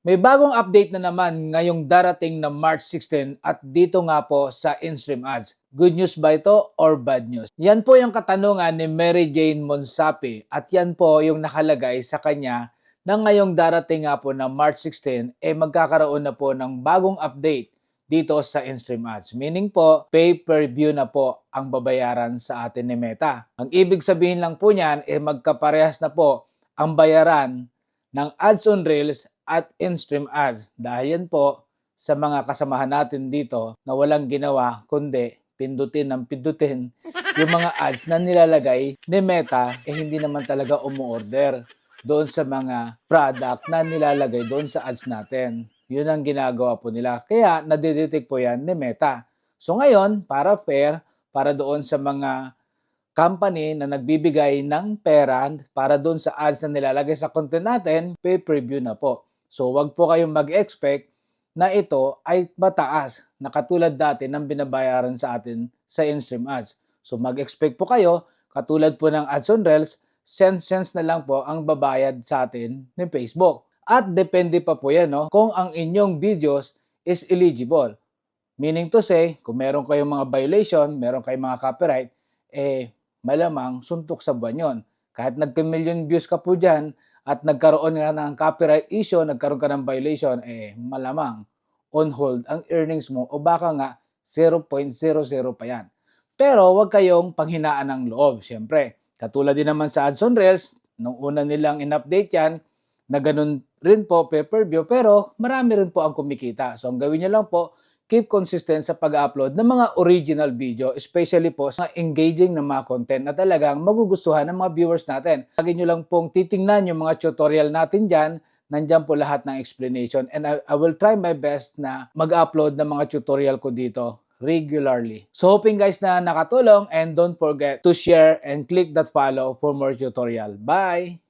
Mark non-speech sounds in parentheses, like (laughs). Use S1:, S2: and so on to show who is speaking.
S1: May bagong update na naman ngayong darating na March 16 at dito nga po sa in-stream ads. Good news ba ito or bad news? Yan po yung katanungan ni Mary Jane Monsapi at yan po yung nakalagay sa kanya na ngayong darating nga po na March 16 eh magkakaroon na po ng bagong update dito sa in-stream ads. Meaning po, pay-per-view na po ang babayaran sa atin ni Meta. Ang ibig sabihin lang po niyan, eh magkaparehas na po ang bayaran ng ads on Reels at in-stream ads. Dahil yan po sa mga kasamahan natin dito na walang ginawa kundi pindutin ng pindutin (laughs) yung mga ads na nilalagay ni Meta eh hindi naman talaga umu-order doon sa mga product na nilalagay doon sa ads natin. Yun ang ginagawa po nila. Kaya nadidetect po yan ni Meta. So ngayon, para fair, para doon sa mga company na nagbibigay ng pera para doon sa ads na nilalagay sa content natin, pay-per-view na po. So wag po kayong mag-expect na ito ay mataas na katulad dati ng binabayaran sa atin sa in-stream ads. So mag-expect po kayo, katulad po ng ads on Reels, cents-cents na lang po ang babayad sa atin ni Facebook. At depende pa po yan no, kung ang inyong videos is eligible. Meaning to say, kung meron kayong mga violation, meron kayong mga copyright, eh malamang suntok sa buwan yon. Kahit nagka-million views ka po dyan at nagkaroon nga ng copyright issue, nagkaroon ka ng violation, eh malamang on hold ang earnings mo o baka nga 0.00 pa yan. Pero huwag kayong panghinaan ng loob, syempre. Katulad din naman sa ads on Reels, nung una nilang in-update yan, na ganun rin po pay-per-view, pero marami rin po ang kumikita. So ang gawin nyo lang po, keep consistent sa pag-upload ng mga original video, especially po sa engaging na mga content na talagang magugustuhan ng mga viewers natin. Lagi nyo lang pong titingnan yung mga tutorial natin dyan, nandyan po lahat ng explanation and I, I will try my best na mag-upload ng mga tutorial ko dito regularly. So hoping guys na nakatulong and don't forget to share and click that follow for more tutorial. Bye!